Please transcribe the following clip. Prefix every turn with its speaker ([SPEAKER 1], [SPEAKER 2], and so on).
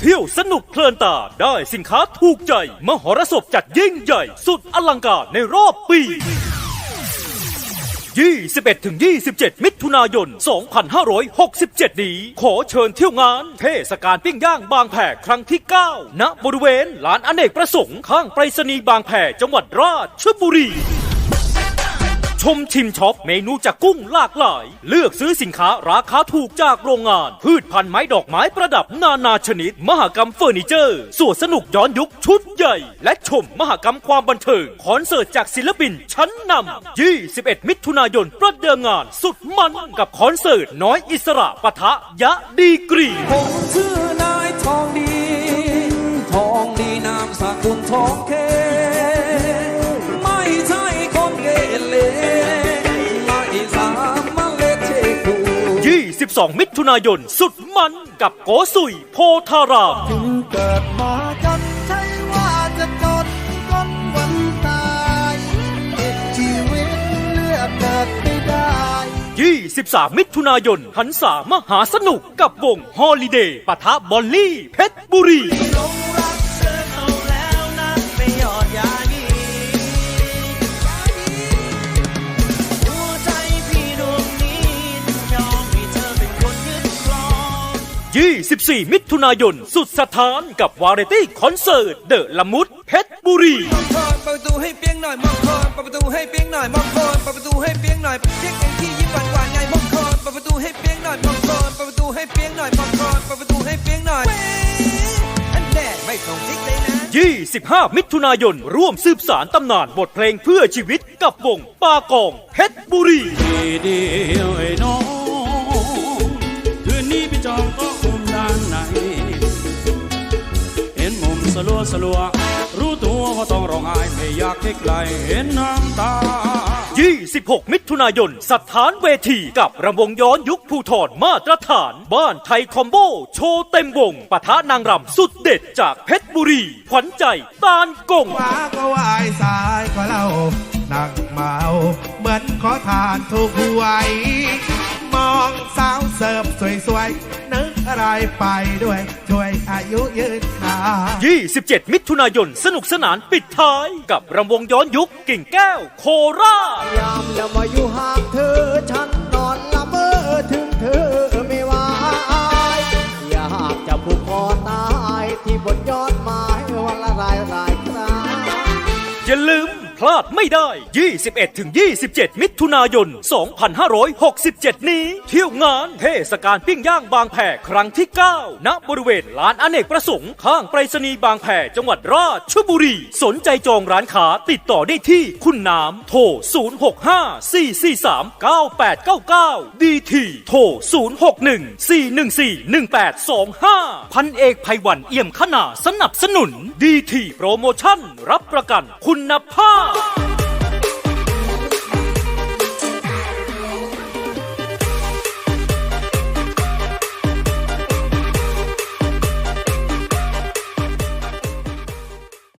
[SPEAKER 1] เที่ยวสนุกเพลินตาได้สินค้าถูกใจ มหรสพจัดยิ่งใหญ่ สุดอลังการในรอบปี 21ถึง27 มิถุนายน 2567 นี้ ขอเชิญเที่ยวงาน เทศกาลปิ้งย่างบางแพครั้งที่ 9 ณ บริเวณลานอเนกประสงค์ ข้างไปรษณีย์บางแพจังหวัดราชบุรี ชมชิมช็อปเมนูจากกุ้งหลากหลาย เลือกซื้อสินค้าราคาถูกจากโรงงาน พืชพันธุ์ไม้ดอกไม้ประดับนานาชนิด มหกรรมเฟอร์นิเจอร์สวนสนุกย้อนยุคชุดใหญ่ และชมมหกรรมความบันเทิงคอนเสิร์ตจากศิลปินชั้นนำ21 มิถุนายนประเดิมงานสุดมันกับคอนเสิร์ตน้อยอิสระปะทะยะดีกรี
[SPEAKER 2] ผมชื่อนายทองดี ทองดีนามสกุลทองเค
[SPEAKER 1] 22มิถุนายน สุดมันกับโกสุยโพธาราม
[SPEAKER 3] ถึงเกิดมาจนใช่ว่าจะจนจนวันตายเอ็ดชีวิตเลือกเกิดไม่ได้
[SPEAKER 1] 23 มิถุนายนหันษามหาสนุกกับวงฮอลิเดย์ปะทะบอลลี่ เพชรบุรี
[SPEAKER 4] หลง
[SPEAKER 1] 24 มิถุนายน สุดสถานกับวาไรตี้คอนเสิร์ต เดอะละมุดเพชรบุรี
[SPEAKER 2] มองคอนเปิดประตูให้เปียงหน่อยมองคอนเปิดประตูให้เปียงหน่อยมองคอนเปิดประตูให้เปียงหน่อยเรียกเองที่ยิ้มหวานหวานๆไงมองคอนเปิดประตูให้เปียงหน่อยมองคอนเปิดประตูให้เปียงหน่อยมองคอนเปิดประตูให้เปียงหน่อยเว้ยอันแน่ไม่ส่งซิกเลยนะ
[SPEAKER 1] 25 มิถุนายน ร่วมสืบสารตำนานบทเพลงเพื่อชีวิตกับวงปากองเพชรบุรี
[SPEAKER 5] เดียวไอ้น้อง สลัวสลัวรู้ตัวว่าต้องร้องไห้ไม่อยากให้ใครเห็นน้ำตา
[SPEAKER 1] 26 มิถุนายนสถานเวทีกับรำวงย้อนยุคภูทรมาตรฐาน บ้านไทยคอมโบ โชว์เต็มวงปะทะนางรำสุดเด็ดจากเพชรบุรี ขวัญใจตาลกง
[SPEAKER 6] ขวาก็วายซ้ายก็เล่านั่งเมาเหมือนขอทานถูกหวย มองสาวเสิร์ฟสวยๆนึก อะไรไปด้วยช่วยอายุยืนนาน
[SPEAKER 1] 27 มิถุนายนสนุกสนานปิดท้าย กับรำวงย้อนยุคกิ่งแก้วโคราช
[SPEAKER 3] ยามแล้วมาอยู่ห่างเธอ ฉันนอนละเมอถึงเธอไม่ไหวอยากจะผูกคอตายที่บนยอดไม้วันละรายราย
[SPEAKER 1] พลาดไม่ได้ 21ถึง27 มิถุนายน 2567 นี้ เที่ยวงานเทศกาลปิ้งย่างบางแพครั้งที่ 9 ณ บริเวณลานอเนกประสงค์ ข้างไปรษณีย์บางแพจังหวัดราชบุรี สนใจจองร้านค้าติดต่อได้ที่คุณน้ำโทร 065-443-9899 ดีทีโทร 061-414-1825 พันเอกภัยวันเอี่ยมขนาสนับสนุน ดีทีโปรโมชั่นรับประกันคุณภาพ Oh.